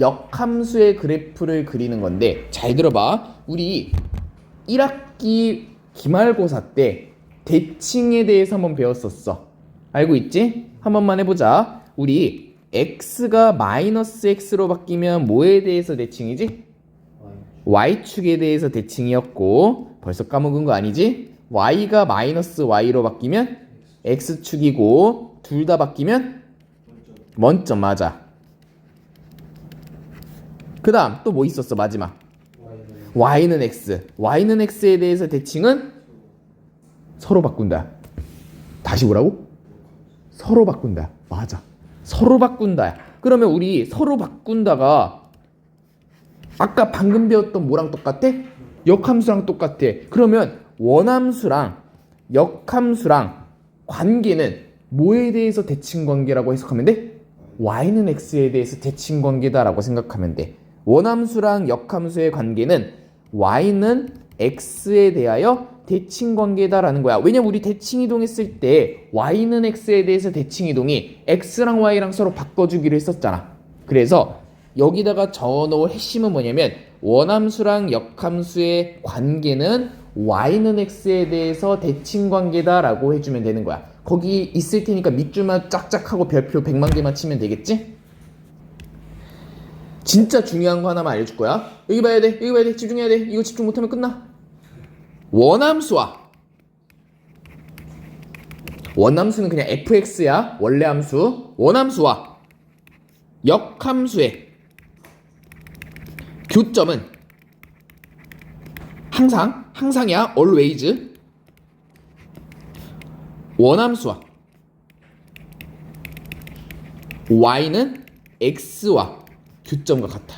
역함수의 그래프를 그리는 건데 잘 들어봐. 우리 1학기 기말고사 때 대칭에 대해서 한번 배웠었어. 알고 있지? 한 번만 해보자. 우리 x가 마이너스 x로 바뀌면 뭐에 대해서 대칭이지? y축에 대해서 대칭이었고 벌써 까먹은 거 아니지? y가 마이너스 y로 바뀌면 x축이고 둘 다 바뀌면 원점 맞아. 그 다음 또 뭐 있었어 마지막 y는 x y는 x에 대해서 대칭은 서로 바꾼다 다시 뭐라고? 서로 바꾼다 맞아 서로 바꾼다 그러면 우리 서로 바꾼다가 아까 방금 배웠던 뭐랑 똑같아? 역함수랑 똑같아 그러면 원함수랑 역함수랑 관계는 뭐에 대해서 대칭 관계라고 해석하면 돼? y는 x에 대해서 대칭 관계다라고 생각하면 돼. 원함수랑 역함수의 관계는 y는 x에 대하여 대칭 관계다라는 거야. 왜냐면 우리 대칭 이동했을 때 y는 x에 대해서 대칭 이동이 x랑 y랑 서로 바꿔주기로 했었잖아. 그래서 여기다가 적어놓을 핵심은 뭐냐면 원함수랑 역함수의 관계는 y는 x에 대해서 대칭 관계다라고 해주면 되는 거야. 거기 있을 테니까 밑줄만 짝짝하고 별표 100만 개만 치면 되겠지? 진짜 중요한 거 하나만 알려줄 거야. 여기 봐야 돼. 여기 봐야 돼. 집중해야 돼. 이거 집중 못하면 끝나. 원함수와 원함수는 그냥 fx야. 원래 함수. 원함수와 역함수의 교점은 항상 항상이야. always 원함수와 y는 x와 교점과 같아.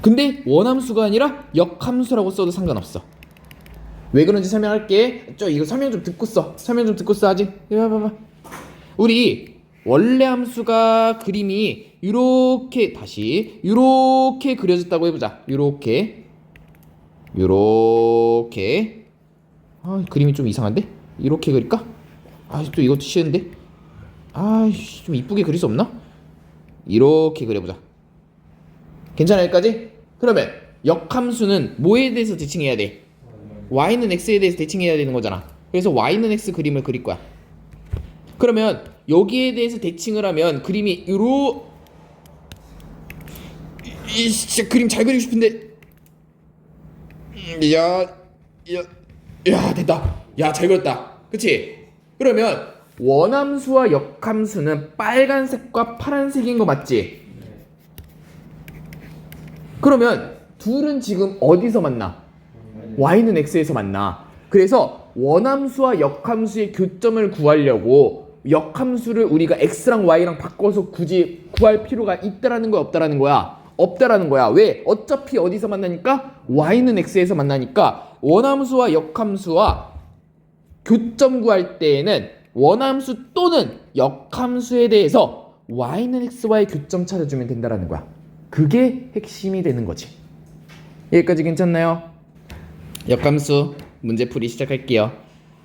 근데 원함수가 아니라 역함수라고 써도 상관없어. 왜 그런지 설명할게. 저 이거 설명 좀 듣고 써. 설명 좀 듣고 써 아직. 이거 봐봐. 우리 원래 함수가 그림이 이렇게 다시 이렇게 그려졌다고 해보자. 이렇게 이렇게 아 그림이 좀 이상한데? 이렇게 그릴까? 아 또 이것도 쉬운데? 아이씨 좀 이쁘게 그릴 수 없나? 이렇게 그려보자 괜찮아 여기까지? 그러면 역함수는 뭐에 대해서 대칭해야 돼? y는 x에 대해서 대칭해야 되는 거잖아 그래서 y는 x 그림을 그릴 거야 그러면 여기에 대해서 대칭을 하면 그림이 이로 이, 이 진짜 그림 잘 그리고 싶은데 음, 야, 야, 야 됐다. 야 잘 그렸다. 그치? 그러면 원함수와 역함수는 빨간색과 파란색인 거 맞지? 그러면 둘은 지금 어디서 만나? y는 x에서 만나. 그래서 원함수와 역함수의 교점을 구하려고 역함수를 우리가 x랑 y랑 바꿔서 굳이 구할 필요가 있다라는 거야 없다라는 거야? 없다라는 거야. 왜? 어차피 어디서 만나니까 y는 x에서 만나니까 원함수와 역함수와 교점 구할 때에는 원함수 또는 역함수에 대해서 y는 x와의 교점 찾아주면 된다라는 거야. 그게 핵심이 되는 거지. 여기까지 괜찮나요? 역함수 문제 풀이 시작할게요.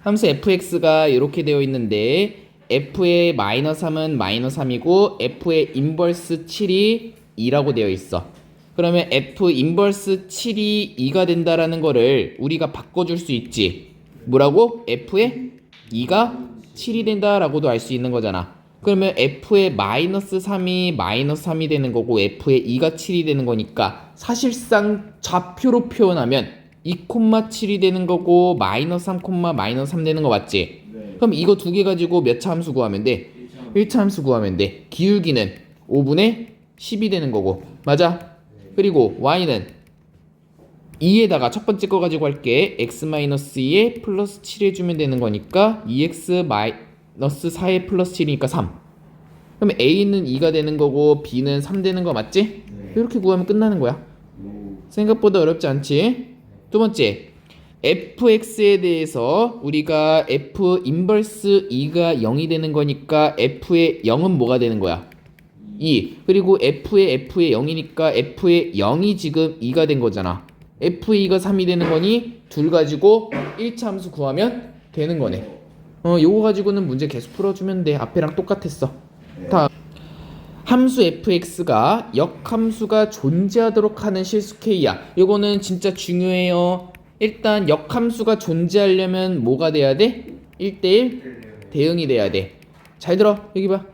함수 fx가 이렇게 되어 있는데 f의 마이너스 3은 마이너스 3이고 f의 인버스 7이 2라고 되어 있어. 그러면 f 인버스 7이 2가 된다라는 거를 우리가 바꿔줄 수 있지. 뭐라고? f의 2가 7이 된다라고도 알 수 있는 거잖아. 그러면 f의 마이너스 3이 마이너스 3이 되는 거고 f의 2가 7이 되는 거니까 사실상 좌표로 표현하면 2,7이 되는 거고 마이너스 3, 마이너스 3 되는 거 맞지? 그럼 이거 두 개 가지고 몇 차 함수 구하면 돼? 1차 함수 구하면 돼. 기울기는 5분의 10이 되는 거고 맞아? 그리고 y는 2에다가 첫 번째 거 가지고 할게 x-2에 플러스 7 해주면 되는 거니까 2x 마이너스 4에 플러스 7이니까 3 그러면 a는 2가 되는 거고 b는 3 되는 거 맞지? 이렇게 구하면 끝나는 거야 생각보다 어렵지 않지? 두 번째 fx에 대해서 우리가 f 인버스 2가 0이 되는 거니까 f의 0은 뭐가 되는 거야? 2 그리고 f의 f의 0이니까 f의 0이 지금 2가 된 거잖아 f의 2가 3이 되는 거니 둘 가지고 1차 함수 구하면 되는 거네 어 요거 가지고는 문제 계속 풀어주면 돼 앞에랑 똑같았어 다음 함수 fx가 역함수가 존재하도록 하는 실수 k야. 이거는 진짜 중요해요. 일단 역함수가 존재하려면 뭐가 돼야 돼? 1대1 대응이 돼야 돼. 잘 들어. 여기 봐.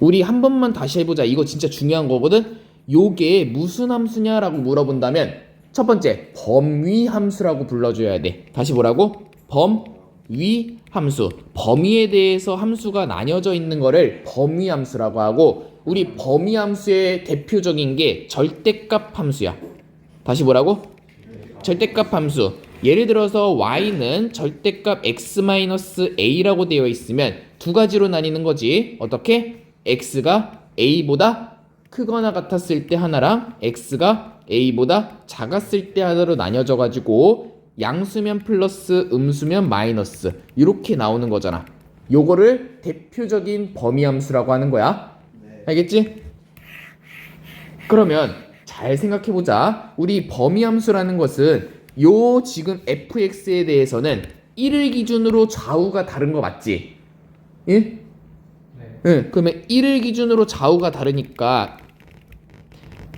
우리 한 번만 다시 해보자. 이거 진짜 중요한 거거든. 요게 무슨 함수냐라고 물어본다면 첫 번째 범위 함수라고 불러줘야 돼. 다시 뭐라고? 범위 함수. 범위에 대해서 함수가 나뉘어져 있는 거를 범위 함수라고 하고 우리 범위 함수의 대표적인 게 절대값 함수야. 다시 뭐라고? 절대값 함수. 예를 들어서 y는 절대값 x-a라고 되어 있으면 두 가지로 나뉘는 거지. 어떻게? x가 a보다 크거나 같았을 때 하나랑 x가 a보다 작았을 때 하나로 나뉘어져 가지고 양수면 플러스 음수면 마이너스 이렇게 나오는 거잖아. 요거를 대표적인 범위 함수라고 하는 거야. 알겠지? 그러면 잘 생각해 보자. 우리 범위 함수라는 것은 요 지금 fx에 대해서는 1을 기준으로 좌우가 다른 거 맞지? 예? 네. 응, 그러면 1을 기준으로 좌우가 다르니까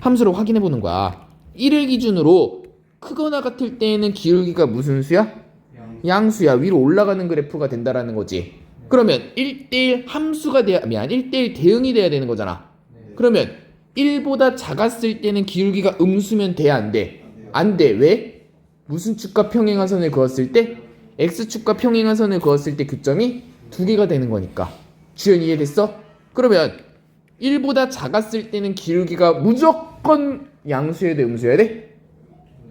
함수를 확인해 보는 거야. 1을 기준으로 크거나 같을 때에는 기울기가 무슨 수야? 양. 양수야. 위로 올라가는 그래프가 된다라는 거지. 그러면 1대1 함수가 돼야 미안 1대1 대응이 돼야 되는 거잖아. 네. 그러면 1보다 작았을 때는 기울기가 음수면 돼 안 돼? 안 돼. 왜? 무슨 축과 평행하선을 그었을 때 x축과 평행하선을 그었을 때 교점이 두 개가 되는 거니까. 주연 이해됐어? 그러면 1보다 작았을 때는 기울기가 무조건 양수여야 돼, 음수여야 돼?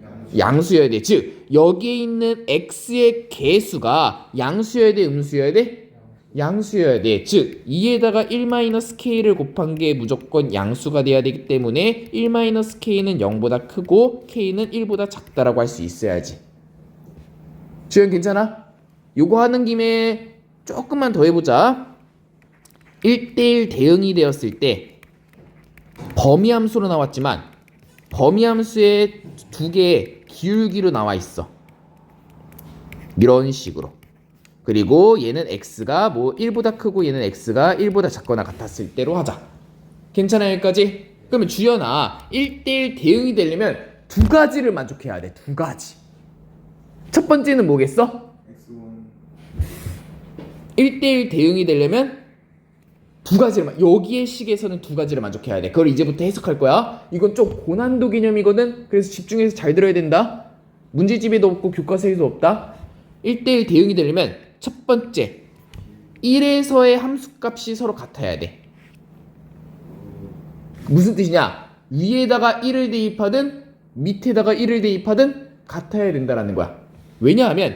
양. 양수여야 돼. 즉 여기에 있는 x의 개수가 양수여야 돼, 음수여야 돼? 양수여야 돼. 즉 2에다가 1-k를 곱한 게 무조건 양수가 돼야 되기 때문에 1-k는 0보다 크고 k는 1보다 작다라고 할 수 있어야지. 주연 괜찮아? 요거 하는 김에 조금만 더 해보자. 1대1 대응이 되었을 때 범위 함수로 나왔지만 범위 함수에 두 개의 기울기로 나와 있어. 이런 식으로. 그리고 얘는 x가 뭐 1보다 크고 얘는 x가 1보다 작거나 같았을 때로 하자. 괜찮아 여기까지? 그러면 주연아 1대1 대응이 되려면 두 가지를 만족해야 돼. 두 가지. 첫 번째는 뭐겠어? X1. 1대1 대응이 되려면 두 가지를 만- 여기의 식에서는 두 가지를 만족해야 돼. 그걸 이제부터 해석할 거야. 이건 좀 고난도 개념이거든. 그래서 집중해서 잘 들어야 된다. 문제집에도 없고 교과서에도 없다. 1대1 대응이 되려면 첫 번째 1에서의 함수값이 서로 같아야 돼. 무슨 뜻이냐? 위에다가 1을 대입하든 밑에다가 1을 대입하든 같아야 된다라는 거야. 왜냐하면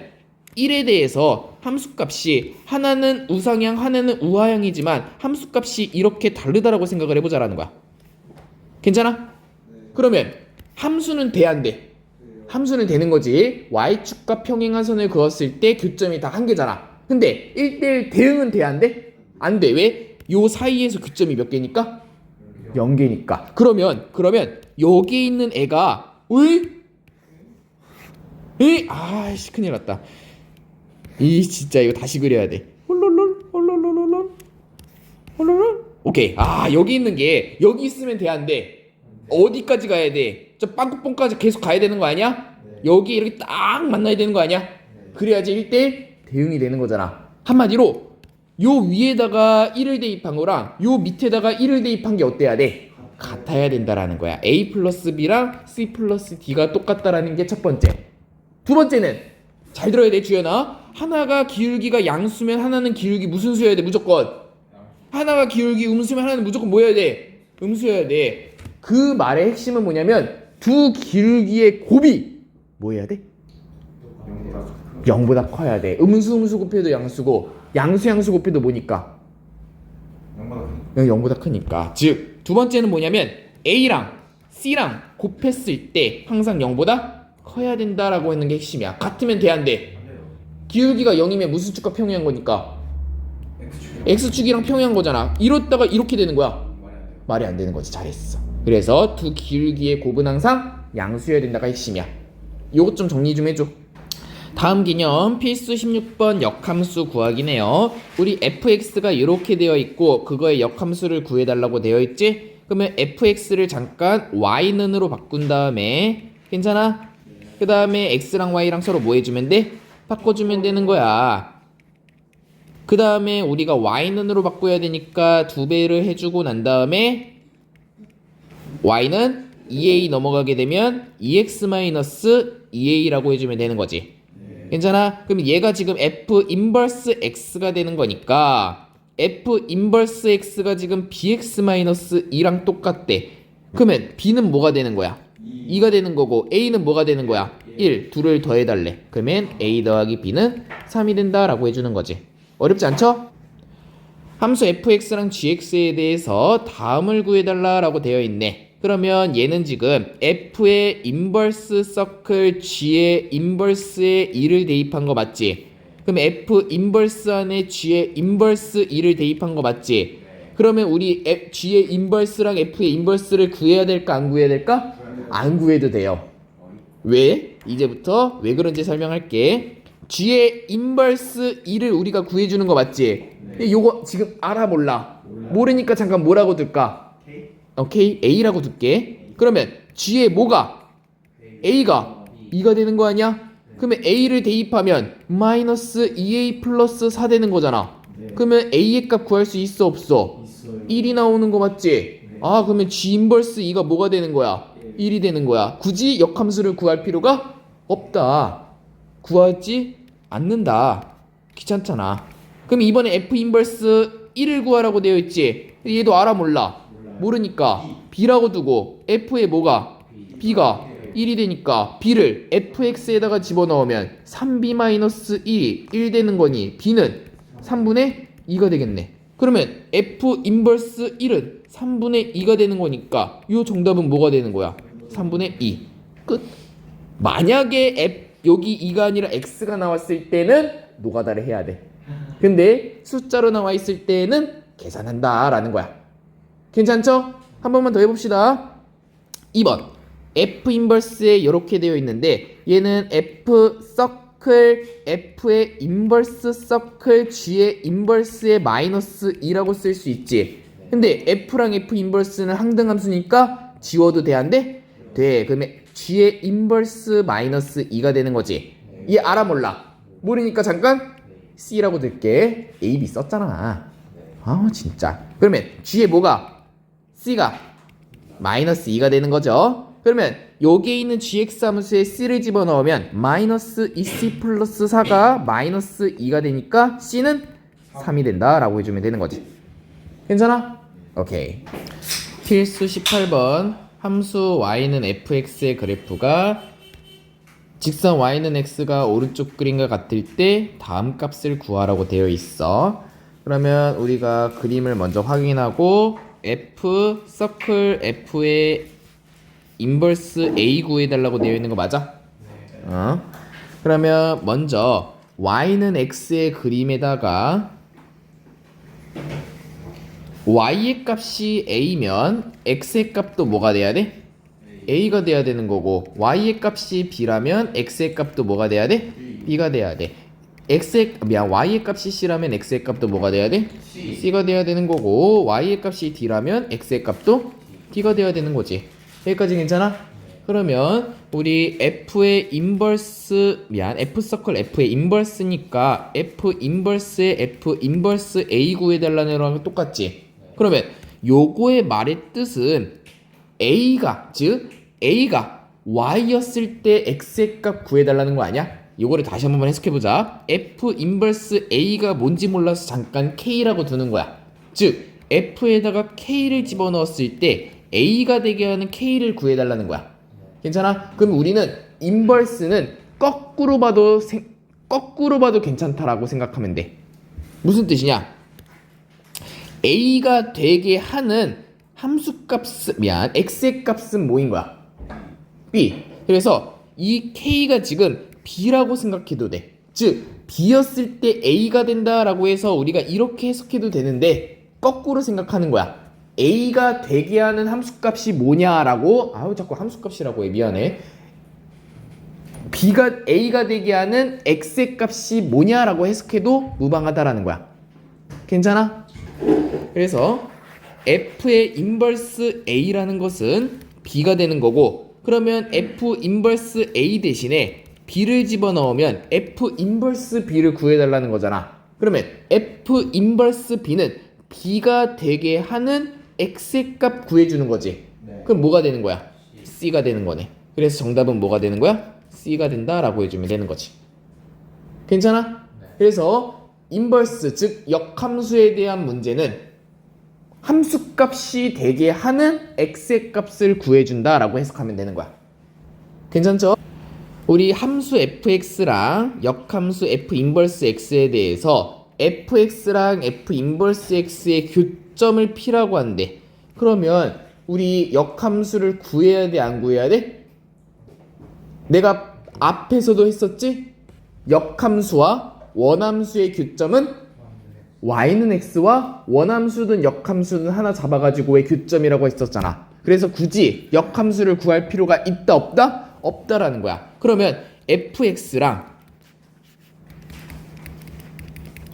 1에 대해서 함수값이 하나는 우상향, 하나는 우하향이지만 함수값이 이렇게 다르다라고 생각을 해보자라는 거야. 괜찮아? 그러면 함수는 돼 안 돼? 함수는 되는 거지. y축과 평행한 선을 그었을 때 교점이 다 한 개잖아. 근데 1대1 대응은 돼 안 돼? 안 돼. 왜? 요 사이에서 교점이 몇 개니까? 0개니까. 그러면 그러면 여기 있는 애가 왜? 에? 아씨 큰일 났다. 이 진짜 이거 다시 그려야 돼. 홀롤롤 홀롤롤롤 홀롤롤. 오케이. 아 여기 있는 게 여기 있으면 돼안 돼? 어디까지 가야 돼? 저 빵꾸뽕까지 계속 가야 되는 거 아니야? 네. 여기 이렇게 딱 만나야 되는 거 아니야? 그래야지 1대 대응이 되는 거잖아. 한마디로 요 위에다가 1을 대입한 거랑 요 밑에다가 1을 대입한 게 어때야 돼? 같아야 된다라는 거야. A 플러스 B랑 C 플러스 D가 똑같다라는 게 첫 번째. 두 번째는 잘 들어야 돼 주연아. 하나가 기울기가 양수면 하나는 기울기 무슨 수여야 돼 무조건. 하나가 기울기 음수면 하나는 무조건 뭐여야 돼? 음수여야 돼. 그 말의 핵심은 뭐냐면 두 기울기의 곱이 뭐 해야 돼? 0보다 0보다 커야 돼. 음수 음수 곱해도 양수고 양수 양수 곱해도 뭐니까? 0보다 큰. 0보다 크니까. 즉 두 번째는 뭐냐면 A랑 C랑 곱했을 때 항상 0보다 커야 된다라고 하는 게 핵심이야. 같으면 돼안 돼? 기울기가 0이면 무슨 축과 평행한 거니까. X축이랑 평행한 거잖아. 이렇다가 이렇게 되는 거야. 말이 안 되는 거지. 잘했어. 그래서 두 기울기의 곱은 항상 양수여야 된다가 핵심이야. 요것 좀 정리 좀 해줘. 다음 기념 필수 16번 역함수 구하기네요. 우리 fx가 이렇게 되어 있고 그거의 역함수를 구해달라고 되어 있지? 그러면 fx를 잠깐 y는으로 바꾼 다음에 괜찮아? 그 다음에 x랑 y랑 서로 뭐 해주면 돼? 바꿔주면 되는 거야. 그 다음에 우리가 y는으로 바꿔야 되니까 두 배를 해주고 난 다음에 y는 2a 넘어가게 되면 2x 2a라고 해주면 되는 거지. 괜찮아? 그럼 얘가 지금 f 인버스 x가 되는 거니까 f 인버스 x가 지금 bx 2랑 똑같대. 그러면 b는 뭐가 되는 거야? 2가 되는 거고 a는 뭐가 되는 거야? 1. 둘을 더해달래. 그러면 a 더하기 b는 3이 된다라고 해주는 거지. 어렵지 않죠? 함수 fx랑 gx에 대해서 다음을 구해달라라고 되어 있네. 그러면 얘는 지금 f의 인버스 서클 g의 인버스에 2를 대입한 거 맞지? 그럼 f 인버스 안에 g의 인버스 2를 대입한 거 맞지? 그러면 우리 F- g의 인버스랑 f의 인버스를 구해야 될까 안 구해야 될까? 안 구해도 돼요. 왜? 이제부터 왜 그런지 설명할게. g의 인버스 2를 우리가 구해주는 거 맞지? 근데 요거 지금 알아 몰라? 모르니까 잠깐 뭐라고 둘까? 오케이 A라고 둘게. 그러면 g의 뭐가? A가 2가 되는 거 아니야? 그러면 A를 대입하면 마이너스 2A 플러스 4 되는 거잖아. 그러면 A의 값 구할 수 있어 없어? 1이 나오는 거 맞지? 아 그러면 G 인버스 2가 뭐가 되는 거야? 1이 되는 거야. 굳이 역함수를 구할 필요가 없다. 구하지 않는다. 귀찮잖아. 그럼 이번에 F 인버스 1을 구하라고 되어 있지. 얘도 알아 몰라. 모르니까 B라고 두고 F에 뭐가 B가 1이 되니까 B를 fx에다가 집어넣으면 3b-1이 1 되는 거니 B는 3분의 2가 되겠네. 그러면 f 인버스 1은 3분의 2가 되는 거니까 이 정답은 뭐가 되는 거야? 3분의 2. 끝. 만약에 f 여기 2가 아니라 x가 나왔을 때는 노가다를 해야 돼. 근데 숫자로 나와 있을 때는 계산한다 라는 거야. 괜찮죠? 한 번만 더 해봅시다. 2번 f 인버스에 이렇게 되어 있는데 얘는 f 서클 f의 인버스 서클 g의 인버스의 마이너스 2라고 쓸 수 있지. 근데 f랑 f 인버스는 항등함수니까 지워도 돼안 돼? 돼. 그러면 g의 인버스 마이너스 2가 되는 거지. 얘 알아 몰라. 모르니까 잠깐 c라고 들게. a b 썼잖아. 아 진짜. 그러면 g의 뭐가 c가 마이너스 2가 되는 거죠. 그러면 여기에 있는 gx 함수에 c를 집어넣으면 마이너스 2c 플러스 4가 마이너스 2가 되니까 c는 3이 된다 라고 해주면 되는 거지. 괜찮아? 오케이. 필수 18번 함수 y는 fx의 그래프가 직선 y는 x가 오른쪽 그림과 같을 때 다음 값을 구하라고 되어 있어. 그러면 우리가 그림을 먼저 확인하고 f 서클 f의 인버스 a 구해달라고 되어 있는 거 맞아? 어? 그러면 먼저 y는 x의 그림에다가 y의 값이 a면 x의 값도 뭐가 돼야 돼? a가 돼야 되는 거고 y의 값이 b라면 x의 값도 뭐가 돼야 돼? b가 돼야 돼. x의 미안 y의 값이 c라면 x의 값도 뭐가 돼야 돼? c가 돼야 되는 거고 y의 값이 d라면 x의 값도 d가 돼야 되는 거지. 여기까지 괜찮아? 그러면 우리 f의 인버스 미안 f 서클 f의 인버스니까 f 인버스의 f 인버스 a 구해달라는 거랑 똑같지. 그러면 요거의 말의 뜻은 a가 즉 a가 y였을 때 x의 값 구해달라는 거 아니야? 요거를 다시 한 번만 해석해 보자. f 인버스 a가 뭔지 몰라서 잠깐 k라고 두는 거야. 즉 f에다가 k를 집어넣었을 때 a가 되게 하는 k를 구해달라는 거야. 괜찮아? 그럼 우리는 인버스는 거꾸로 봐도 생- 거꾸로 봐도 괜찮다라고 생각하면 돼. 무슨 뜻이냐? A가 되게 하는 함수값 미안 x의 값은 뭐인 거야? b. 그래서 이 k가 지금 b라고 생각해도 돼. 즉 b였을 때 a가 된다라고 해서 우리가 이렇게 해석해도 되는데 거꾸로 생각하는 거야. a가 되게 하는 함수값이 뭐냐라고 아우 자꾸 함수값이라고 해 미안해. b가 a가 되게 하는 x의 값이 뭐냐라고 해석해도 무방하다라는 거야. 괜찮아? 그래서 f의 인버스 a라는 것은 b가 되는 거고 그러면 f 인버스 a 대신에 b를 집어넣으면 f 인버스 b를 구해달라는 거잖아. 그러면 f 인버스 b는 b가 되게 하는 x의 값 구해주는 거지. 네. 그럼 뭐가 되는 거야? c가 되는 거네. 그래서 정답은 뭐가 되는 거야? c가 된다라고 해주면 되는 거지. 괜찮아? 그래서 인버스 즉 역함수에 대한 문제는 함수 값이 되게 하는 x의 값을 구해준다라고 해석하면 되는 거야. 괜찮죠? 우리 함수 fx랑 역함수 f 인버스 x에 대해서 fx랑 f 인버스 x의 교점을 p라고 한대. 그러면 우리 역함수를 구해야 돼, 안 구해야 돼? 내가 앞에서도 했었지? 역함수와 원함수의 교점은 y는 x와 원함수든 역함수든 하나 잡아가지고의 교점이라고 했었잖아. 그래서 굳이 역함수를 구할 필요가 있다 없다? 없다라는 거야. 그러면 fx랑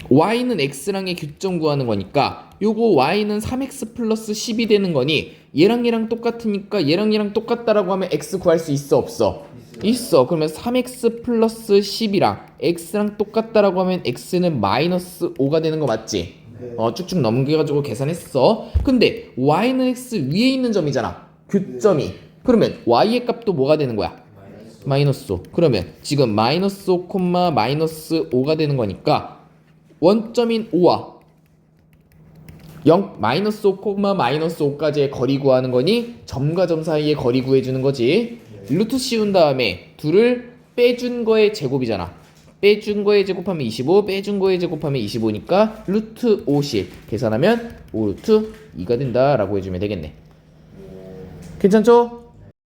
y는 x랑의 교점 구하는 거니까 요거 y는 3x 플러스 10이 되는 거니 얘랑 얘랑 똑같으니까 얘랑 얘랑 똑같다라고 하면 x 구할 수 있어 없어? 있어. 그러면 3x 플러스 10이랑 x랑 똑같다라고 하면 x는 마이너스 5가 되는 거 맞지? 어 쭉쭉 넘겨가지고 계산했어. 근데 y는 x 위에 있는 점이잖아. 교점이. 그러면 y의 값도 뭐가 되는 거야? 마이너스 5. 그러면 지금 마이너스 5, 콤마 마이너스 5가 되는 거니까 원점인 5와 0 마이너스 5, 콤마 마이너스 5까지의 거리 구하는 거니 점과 점 사이의 거리 구해주는 거지. 루트 씌운 다음에 둘을 빼준 거의 제곱이잖아. 빼준 거의 제곱하면 25, 빼준 거의 제곱하면 25니까 루트 50 계산하면 5 루트 2가 된다라고 해주면 되겠네. 괜찮죠?